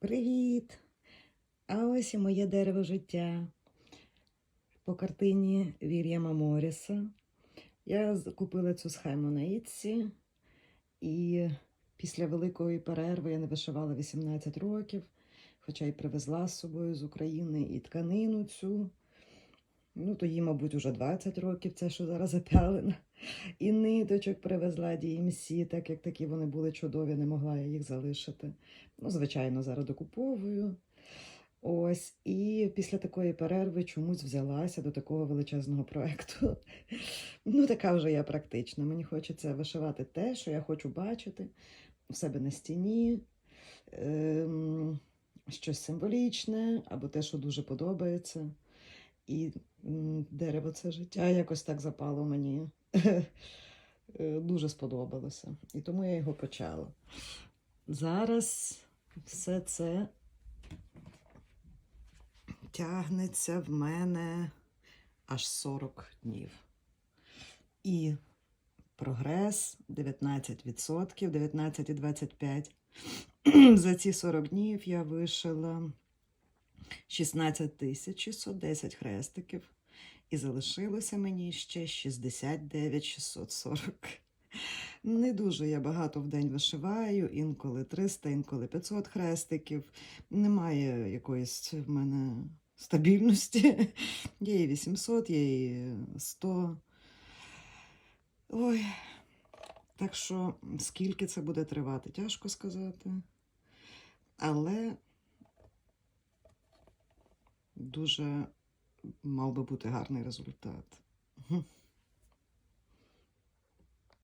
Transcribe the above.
Привіт! А ось і моє дерево життя. По картині Вільяма Моріса. Я купила цю схему на Ітсі, і після великої перерви я не вишивала 18 років, хоча й привезла з собою з України і тканину цю. Ну, то їй, мабуть, уже 20 років, це що зараз запялена. І ниточок привезла DMC, так як такі вони були чудові, не могла я їх залишити. Ну, звичайно, зараз докуповую. Ось, і після такої перерви чомусь взялася до такого величезного проекту. Ну, така вже я практична. Мені хочеться вишивати те, що я хочу бачити у себе на стіні, ем, щось символічне або те, що дуже подобається. І дерево це життя якось так запало мені. Е, Дуже сподобалося. І тому я його почала. Зараз все це тягнеться в мене аж 40 днів. І прогрес 19%, 19,25. За ці 40 днів я вишила 16 610 хрестиків. І залишилося мені ще 69 640. Не дуже я багато в день вишиваю, інколи 300, інколи 500 хрестиків. Немає якоїсь в мене стабільності. Є і 800, є і 100. Ой. Так що, скільки це буде тривати, тяжко сказати. Але дуже мав би бути гарний результат.